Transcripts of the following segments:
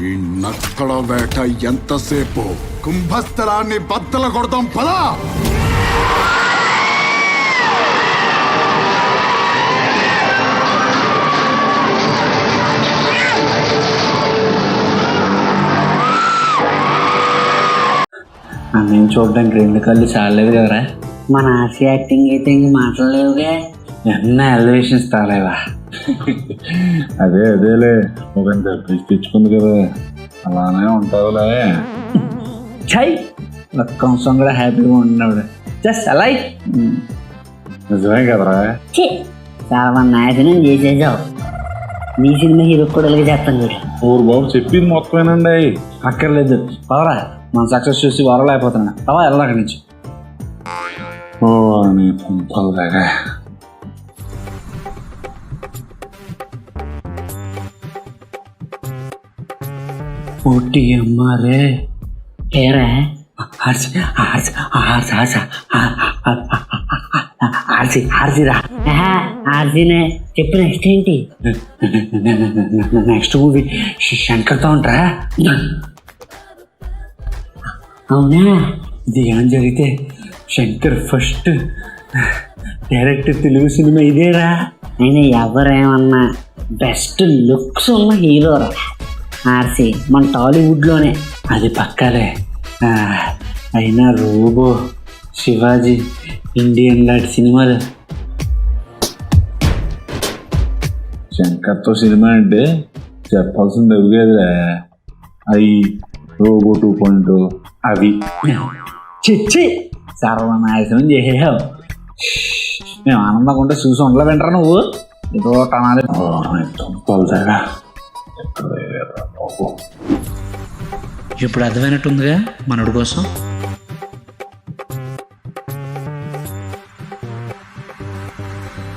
ఈ నక్కల వేట ఎంతసేపు? కుంభస్థలాన్ని బద్దల కొడతాం పదా! అన్నయ్య చూడడానికి రెండు కళ్ళు చాలేదు కదరా? మన ఆర్సీ యాక్టింగ్ అయితే ఇంక మాట్లాడలేవుగా. ఎన్న ఎలివేషన్స్ తాలేవా? అదే అదేలే. ఒక తెచ్చుకుంది కదా. అలానే ఉంటావులే. చై ఒక్క అంశం కూడా హ్యాపీగా ఉన్నాడు జస్ట్ అలై నిజమే కదరా. చాలా మంది నాయకుని చేసేసావు. నీ సినిమా హీరో కూడా ఇలాగే చేస్తాను చూడు. ఊరు బాబు చెప్పింది మొత్తమేనండి. అక్కర్లేదు. పదరా. మన సక్సెస్ చూసి వరలేకపోతున్నా. పదా వెళ్ళరా అక్కడి నుంచి. ఓ నీ పంపలుగా ఓటి అమ్మారే ఏరా RC RC RC RC RC ఆర్సిరా ఆర్సీనే చెప్పు నెక్స్ట్ ఏంటి నెక్స్ట్ మూవీ శంకర్తో ఉంటారా అవునా ఇది ఏం జరిగితే Shankar first direct Telugu cinema ఇదేరా అయినా ఎవరేమన్నా బెస్ట్ లుక్స్ ఉన్న హీరోరా ఆర్సీ మన టాలీవుడ్లోనే. అది పక్కాలే ఆ, అయినా రోబో శివాజీ ఇండియన్ లాంటి సినిమాలు. శంకర్తో సినిమా అంటే చెప్పాల్సింది అవి కదరా అవి రోబో టూ పాయింట్. అవి. చిచ్చి! సర్వనాశనం చేసేసావు మేము ఆనందంగా ఉంటే చూసి ఉండలే వింటారా నువ్వు? ఏదో టనాలి. బాబు ఇప్పుడు అర్థమైనట్టుందిగా మనోడి కోసం?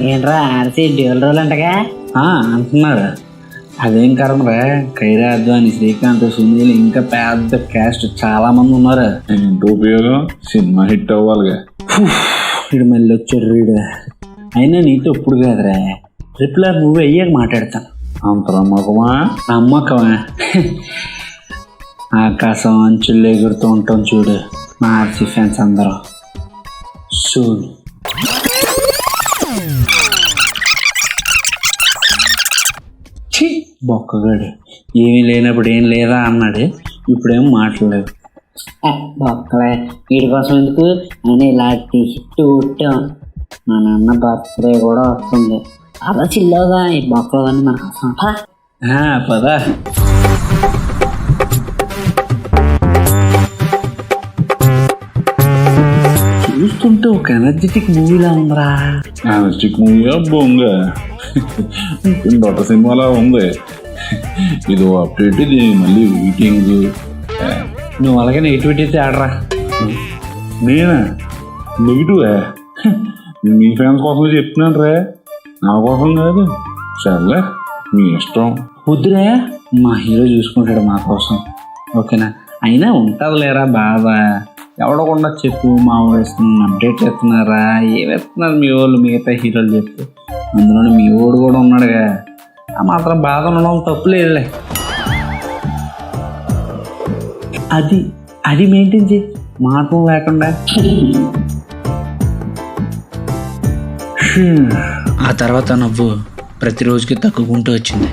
ఏంట్రా ఆర్సీ డ్యూల్ రోల్ అంటగా? ఆ, అంటున్నారు అదేం కర్మరా ఖైరా అద్వాని శ్రీకాంత్ సునీల్ ఇంకా పెద్ద క్యాస్ట్ చాలా మంది ఉన్నారు. ఏంటి ఉపయోగం? సినిమా హిట్ అవ్వాలిగా. వీడు మళ్ళీ వచ్చాడు వీడు. అయినా నీతో ఇప్పుడు కాదురా. ట్రిపుల్ ఆర్ మూవీ అయ్యాక మాట్లాడతాను. అంత నమ్మకమా? నమ్మకమా. ఆకాశం అంచుల్లో ఎగురుతూ ఉంటాం చూడు. మా ఆర్సీ ఫ్యాన్స్ అందరం. సూన్. బొక్కగాడు. ఏమీ లేనప్పుడు ఏం లేదా అన్నాడు. ఇప్పుడేం మాట్లాడలేదు. బొక్కలే వీడి కోసం ఎందుకు? అని ఇలాంటి హిట్ కొట్టాం మా నాన్న బర్త్డే కూడా వస్తుంది. అలా చిల్లవుగా ఈ బొక్కలు మనకు అవసరం. పదా. చూస్తుంటే ఒక ఎనర్జెటిక్ మూవీలా ఉందిరా. ఆనస్టిక్ మూవీగా బొంగ. దొట్ట సినిమాలా ఉంది. ఇది అప్డేట్ ఇది మళ్ళీ వెయిటింగ్ నువ్వు అలాగే నెగిటివిటీ అయితే ఆడరా. నేనా? నెగిటివ్ మీ ఫ్యాన్స్ కోసం చెప్తున్నాను రే. నా కాదు. సర్లే మీ ఇష్టం. వద్దురా మా హీరో చూసుకుంటాడు మా కోసం. ఓకేనా? అయినా ఉంటుంది లేరా బాధ ఎవడకుండా చెప్పు మా వేస్తున్న అప్డేట్ చేస్తున్నారా? ఏం వేస్తున్నారు మీ వాళ్ళు మిగతా హీరోలు చెప్పు. అందులోనే మీ ఓడు కూడా ఉన్నాడుగా. ఆ మాత్రం బాధ ఉండడం తప్పులేదులే. అది అది మెయింటైన్ చేయి. మార్పు లేకుండా. ఆ తర్వాత నవ్వు ప్రతిరోజుకి తగ్గుకుంటూ వచ్చింది.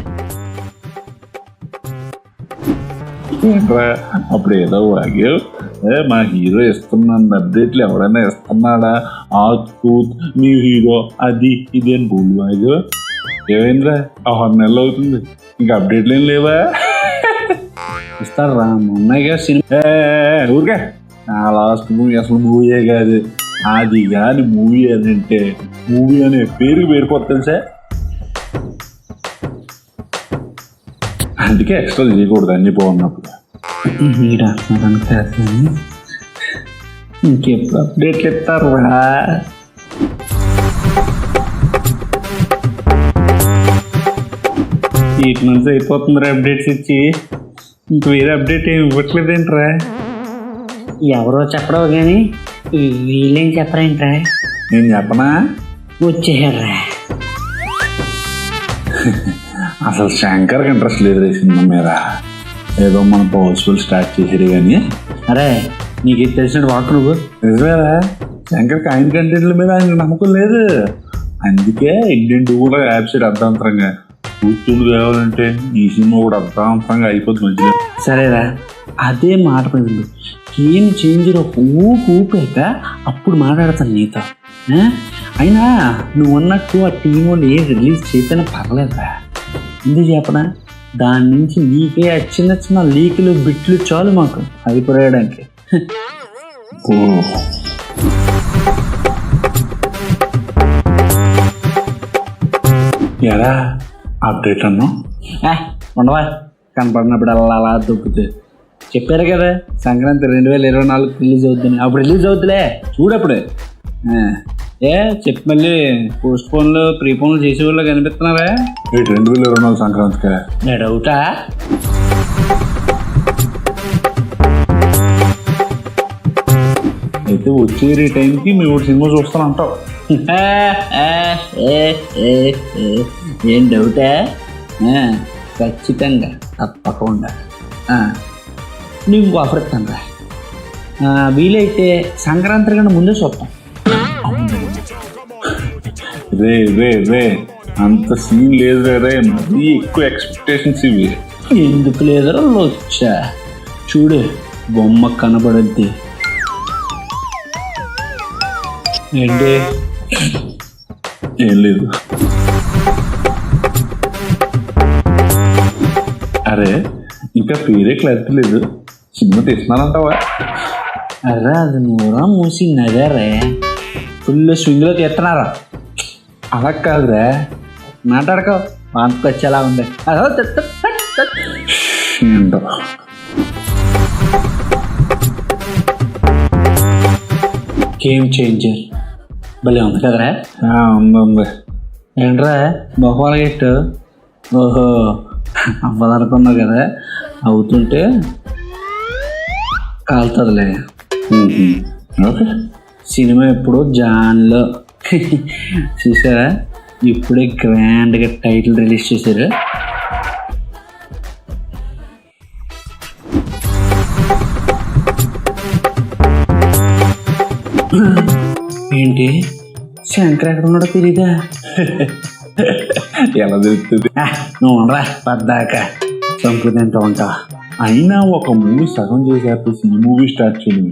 ఏంట్రా అప్పుడు ఏదో వాగావు ఏ మా హీరో ఇస్తున్నాను అప్డేట్లు ఎవడైనా ఇస్తున్నాడా? ఆత్కూత్ మీ నీ హీరో అది ఇది అని బోల్ వాగావు ఏమైందిరా ఆరు నెలలు అవుతుంది ఇంకా అప్డేట్లు ఏం లేవా? ఇస్తారా రా మొన్నగా సినిమా ఊరికే ఆ లాస్ట్ మూవీ అసలు మూవీయే కాదు. అది కాని మూవీ అని అంటే మూవీ అనే పేరు పేరుపోతుంది సార్ అందుకే ఎక్స్ట్రా చేయకూడదు అన్ని బాగున్నప్పుడు. మీరు అంటున్నారని కాదు. కానీ ఇంకెప్పుడు అప్డేట్లు ఇస్తారు ఎయిట్ మంత్స్ అయిపోతుంది అప్డేట్స్ ఇచ్చి. ఇంక వేరే అప్డేట్ ఏమి ఇవ్వట్లేదేంట్రా? ఎవరో చెప్పడవు కానీ వీళ్ళేం చెప్పరేంట్రా? నేను చెప్పనా? వచ్చేసారా అసలు శంకర్కి ఇంట్రెస్ట్ లేదు ఈ సినిమా మీద. ఏదో మన పాసిబుల్ స్టార్ట్ చేసారు కానీ అరే నీకు ఇది తెలిసిన వాక్ నువ్వు. నిజమేరా. శంకర్కి ఆయన కంటెంట్ల మీద ఆయన నమ్మకం లేదు. అందుకే ఇండియన్ కూడా యాప్సైడ్ అర్ధాంతరంగా. కూర్చుని కావాలంటే ఈ సినిమా కూడా అర్ధాంతరంగా అయిపోతుంది సరేరా అదే మాట పడింది ఏం చేంజ్ ఊపు ఊపాక అప్పుడు మాట్లాడతాను నీతో? అయినా నువ్వు అన్నట్టు ఆ టీం ఏం రిలీజ్ చేయకపోయినా పర్లేదురా ఎందుకు చెప్పనా? దాని నుంచి నీకే ఆ చిన్న చిన్న లీకులు బిట్లు చాలు మాకు అది పొరగడానికి ఎలా అప్డేట్ అన్నా ఉండవా? కనపడినప్పుడు అలా అలా దొక్కుతూ. చెప్పారు కదా సంక్రాంతి రెండు వేల ఇరవై నాలుగు రిలీజ్ అవుతుంది అప్పుడు రిలీజ్ అవుతులే చూడప్పుడు ఏ చెప్పి మళ్ళీ పోస్ట్ పోన్లు ప్రీ పోన్లు చేసేవాళ్ళు కనిపిస్తున్నారా? రెండు వేల ఇరవై నాలుగు సంక్రాంతికి. నా డౌటా? అయితే వచ్చే టైంకి మీ ఊరి సినిమా చూస్తాను అంటావు. ఏం డౌటా? ఖచ్చితంగా తప్పకుండా. నీకు ఆఫర్ ఇస్తాను రా వీలైతే సంక్రాంతి కన్నా ముందే చూస్తాం రే రే రే అంత సీన్ లేదు రే మరీ ఎక్కువ ఎక్స్పెక్టేషన్స్ ఇవి. ఎందుకు లేదరో వచ్చా చూడు బొమ్మ కనబడద్ది. ఏంటి? ఏం లేదు. అరే ఇంకా పేరే క్లారిటీ లేదు. సినిమా తీస్తున్నానంటావా అరే అది నూరా మూసి నగరే ఫుల్ స్వింగ్లో తీస్తున్నారా అలా కాదురా మాట్లాడకో వాంతికి వచ్చేలా ఉంది అదో. ఏంటో గేమ్ చేంజర్ భలే ఉంది కదరా ఉంది ఉంది ఏంట్రా బహుళ గెట్టు ఓహో అవ్వదనుకున్నావు కదా అవుతుంటే కాలుతుందిలే. ఓకే సినిమా ఎప్పుడు జాన్లో. చూసారా? ఇప్పుడే గ్రాండ్గా టైటిల్ రిలీజ్ చేశారు. ఏంటి? శంకర్ ఎక్కడ ఉన్నాడో తెలీదా? ఎలా తెలుస్తుంది? నువ్వు ఉండరా పద్దాక. సంపు తింటూ ఉంటావు? అయినా ఒక మూవీ సగం చేసి ఆపేసి ఈ మూవీ స్టార్ట్ చేయడం?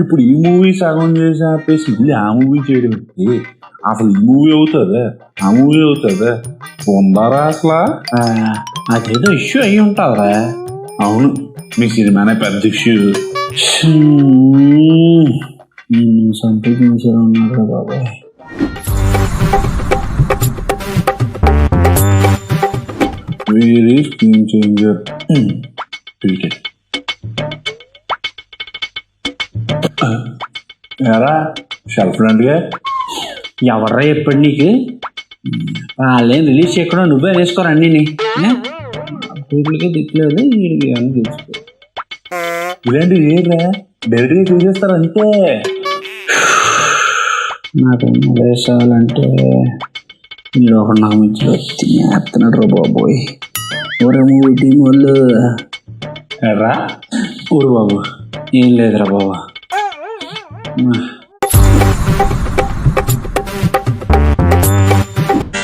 ఇప్పుడు ఈ మూవీ సగం చేసి ఆపేసి మళ్ళీ ఆ మూవీ చేయడం? అసలు ఈ మూవీ అవుతుందా? ఆ మూవీ అవుతుందా? ఉందారా అసలు? అదేదో ఇష్యూ అయ్యి ఉంటావురా అవును. మీ సినిమానే పెద్ద ఇష్యూ. సంప్రదించారు ఉన్నాడు బాబాయ్? చేంజర్ ట్వీటెడ్ ఎరా షెల్ఫ్ లాంటిగా ఎవర్రా ఎప్పుడు నీకు? వాళ్ళేం రిలీజ్ చేయకుండా నువ్వే వేసుకోరు అన్నీ వీటికి దిక్కులేదు వీడికి ఏమన్నా తెలుసుకో. ఇలాంటివి ఏరా డైరెక్ట్గా చూసేస్తారు అంతే. నాకు వేసాలంటే వీళ్ళు ఒక నాకు మధ్యలో తినేస్తున్నాడు రా బాబోయ్. ఊరే మూవీ టీం వాళ్ళు? ఎరా ఊరు బాబు ఏం లేదురా బాబు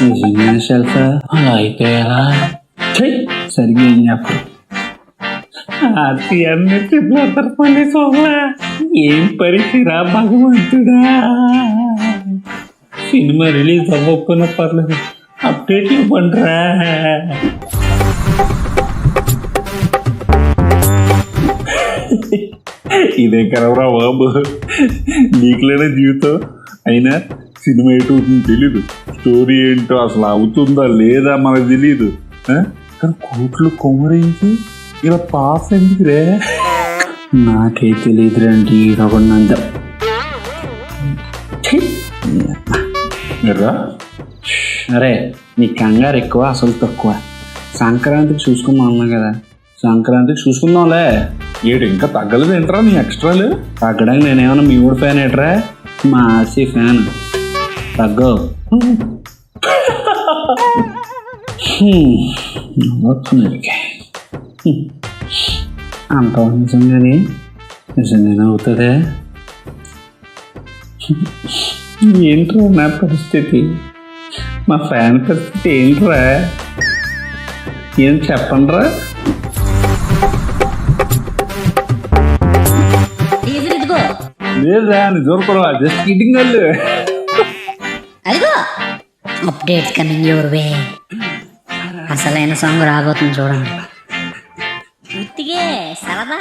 నిజంగా సెల్ఫ్ అలా అయితే ఎలా ఛీ, సరిగ్గా ఏం చెప్పరు అది అన్ని తిప్పలే సోహలా ఏం పరిస్థిరా భగవంతుడా సినిమా రిలీజ్ అవ్వకపోయినా పర్లేదు అప్డేట్ ఇవ్వండిరా ఇదే కలవరా బాబు? నీకులేనే జీవితం? అయినా సినిమా ఎటు అవుతుందో తెలీదు. స్టోరీ ఏంటో అసలు అవుతుందా లేదా మనకు తెలీదు? కానీ కోట్లు కొమరించి ఇలా పాస్ ఎందుకురే నాకే తెలియదు రండి ఈడొకనంద ఎర్రా అరే నీ కంగారు ఎక్కువ అసలు తక్కువ. సంక్రాంతికి చూసుకుందాం అన్నా కదా. సంక్రాంతికి చూసుకుందాంలే. ఏడు ఇంకా తగ్గలేదు ఏంట్రా నీ ఎక్స్ట్రాలు తగ్గడానికి నేనేమన్నా మీ ఊడి ఫ్యాన్ ఏట్రా? మా ఆర్సీ ఫ్యాన్ తగ్గవు హ్మ్. వస్తుంది. హ్మ్. అంత నిజంగానే నిజంగానే అవుతుందే ఏంట్రా నా పరిస్థితి? మా ఫ్యాన్ పరిస్థితి ఏంట్రా? ఏం చెప్పండిరా? ఇదిగో లేదా జస్ట్ కిడ్డింగ్ వాళ్ళు అదిగో అప్డేట్స్ కమింగ్ యువర్ వే అసలైన సాంగ్ రాబోతుంది చూడండి. ఉత్తిగే సరదా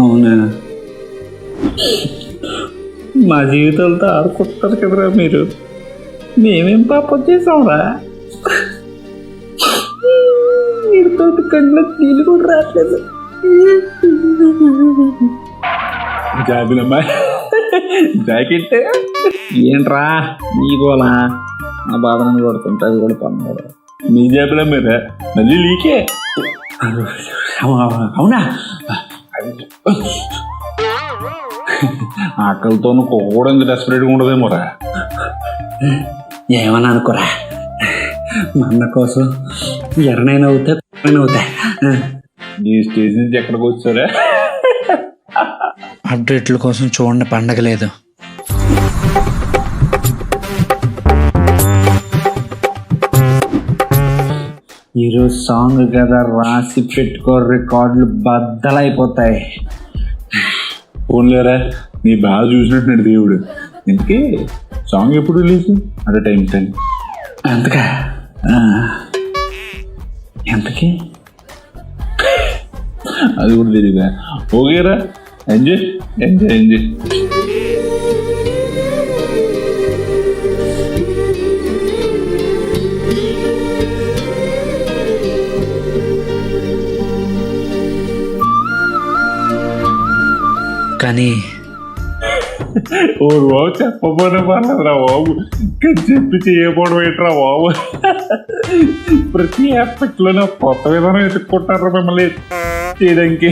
అవునా? మా జీవితాలతో ఆడుకుంటారు కదరా మీరు. మేమేం పాపం చేసాంరా మీరుతో కళ్ళకి నీళ్ళు కూడా రావట్లేదు జాబిలమ్మా జాకెట్ ఏంట్రా? నీ పోలా నా బాధను కొడుతుంటే అది కూడా పన్నాడు నీ జాబిల మీద మళ్ళీ లీకే? అవునా? ఆకలితోనూ కూడా ఇంత డెస్పరేట్గా ఉండదేమోరా ఏమని అనుకోరా? మా అన్న కోసం ఎర్రనైనా అవుతా అవుతా నీ స్టేజ్ నుంచి ఎక్కడికి వచ్చారా? అప్డేట్ల కోసం చూడండి పండగ లేదు. ఈరోజు సాంగ్ కదా రాసి పెట్టుకో రికార్డులు బద్దలైపోతాయి. ఫోన్లేరా నీ బాగా చూసినట్టున్నాడు దేవుడు. ఇంతకీ సాంగ్ ఎప్పుడు రిలీజ్ అంటే టైం టైం ఎంతకా ఆ. ఎంతకి అది కూడా తెలియదా ఓకేరా ఎంజాయ్ ఎంజాయ్ ఎంజాయ్ కానీ ఓ బాబు చెప్పబోనే పర్లేదురా బాబు. ఇంకా చెప్పి చేయబోవడం ఏంట్రా బాబు? ప్రతి ఆస్పెక్ట్ కొత్త విధానం ఎత్తుక్కుంటారు మిమ్మల్ని. చేయడానికి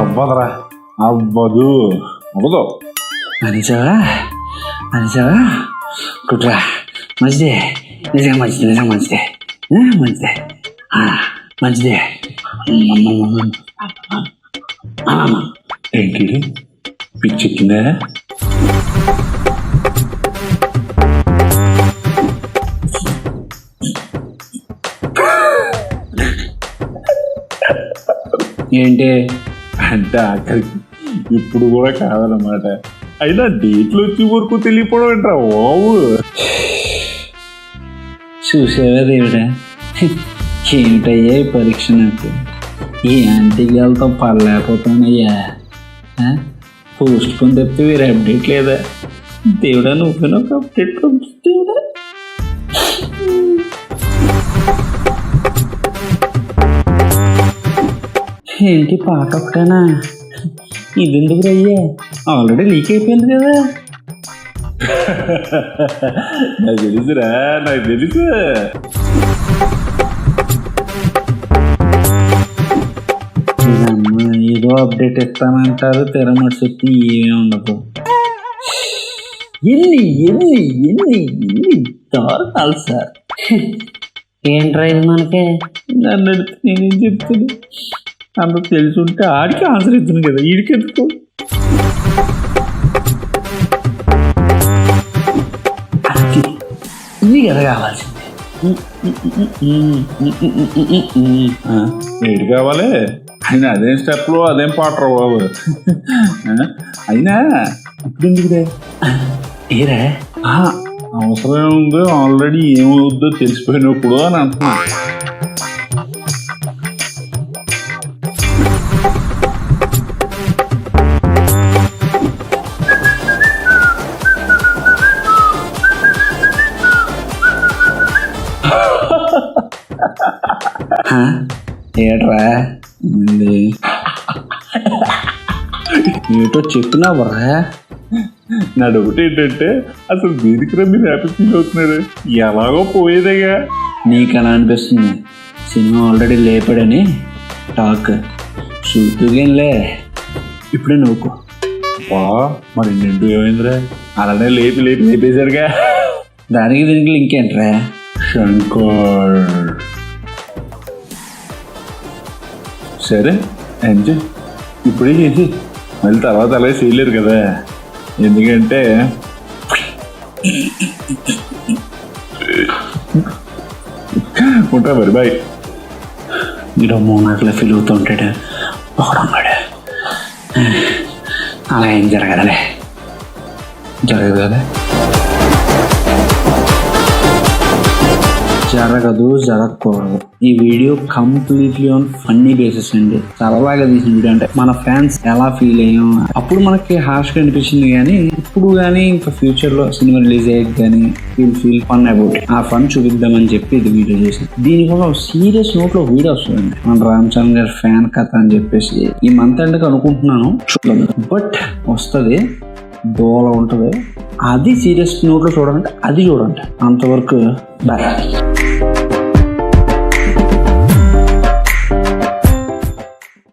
అవ్వదురా అవ్వదు అవ్వదు అనిచావా అనిచావా కుట్రా మంచిదే నిజంగా మంచిది నిజంగా మంచిదే. ఆ, మంచిదే. ఆ, మంచిదే. అమ్మమ్మమ్మ. అమ్మమ్మ. ఏంటి పిచ్చెక్కిందా ఏంటి? అంటే ఆఖరికి ఇప్పుడు కూడా కాదనమాట అయినా డేట్లు వచ్చే వరకు తెలియపోవడం ఏంట్రా బాబు? చూసావా దేవుడా ఏమిటయ్యా ఈ పరీక్ష నాకు ఈ వెళ్తాం పడలేకపోతానయ్యా పోస్ట్ కొని తప్పితే వేరే అప్డేట్ లేదా? దేవుడా నువ్వు నాకు అప్డేట్ పంపిస్తేవుడా ఏంటి పాట ఒకటేనా ఇది ఎందుకు అయ్యా? ఆల్రెడీ లీక్ అయిపోయింది కదా. తెలుసు ఇదమ్మ ఏదో అప్డేట్ ఇస్తానంటారు తెరమటి చెప్పి ఏమీ ఉండదు ఎన్ని ఎన్ని ఎన్ని ఎన్ని దారుణాలు సార్ ఏంట్రా ఇది మనకి నన్ను అడిగితే నేనేం చెప్తాను అందరూ తెలిసి ఉంటే ఆడికి ఆన్సర్ ఇచ్చాను కదా? వీడికి ఎందుకు ఆ, ఏడు కావాలి అయినా అదేం స్టెప్లో అదేం పాటరా బాబు అయినా ఇప్పుడు ఎందుకుదే ఏరా అవసరం ఉందో ఆల్రెడీ ఏమవుద్దో తెలిసిపోయినప్పుడు అని అంటున్నా ఏట్రా ఏటో చెప్పినావరా? నా డౌట్ ఏంటంటే అసలు దీనికి రా మీరు హ్యాపీ ఫీల్ అవుతున్నారు. ఎలాగో పోయేదయ్యా నీకు ఎలా అనిపిస్తుంది? సినిమా ఆల్రెడీ లేపాడని టాక్. షూటింగ్లే ఇప్పుడే నవ్వుకో. వా మరి నిండు ఏమైందిరా? అలానే లేపి లేపి లేపేశారుగా. దానికి దీనికి ఇంకేంట్రా శంకర్. సరే ఎంజాయ్ ఇప్పుడే చేసి మళ్ళీ తర్వాత అలాగే చేయలేరు కదా. ఎందుకంటే ఉంటా మరి బాయ్ మీరు మూడు గంటల ఫీల్ అవుతూ ఉంటాడు ఒకడున్నాడు అలా ఏం జరగదులే. జరగదు కదా జరగదు జరగకూడదు. ఈ video completely on funny basis అండి. చాలా బాగా తీసిన వీడియో అంటే మన ఫ్యాన్స్ ఎలా ఫీల్ అయ్యాం? అప్పుడు మనకి హార్ష్గా అనిపించింది కానీ ఇప్పుడు కానీ ఇంకా ఫ్యూచర్లో సినిమా రిలీజ్ అయ్యేది కానీ ఫీల్ ఫీల్ ఫన్ అబౌట్ ఆ ఫన్ చూపిద్దామని చెప్పి ఇది వీడియో చేసి దీనివల్ల సీరియస్ నోట్లో వీడియో వస్తుందండి. మన రామ్ చరణ్ గారి ఫ్యాన్ కథ అని చెప్పేసి ఈ మంత్ ఎండ్కి అనుకుంటున్నాను. చూడదు బట్ వస్తుంది దోల ఉంటుంది. అది సీరియస్ నోట్లో చూడాలంటే అది చూడండి. అంతవరకు బాయ్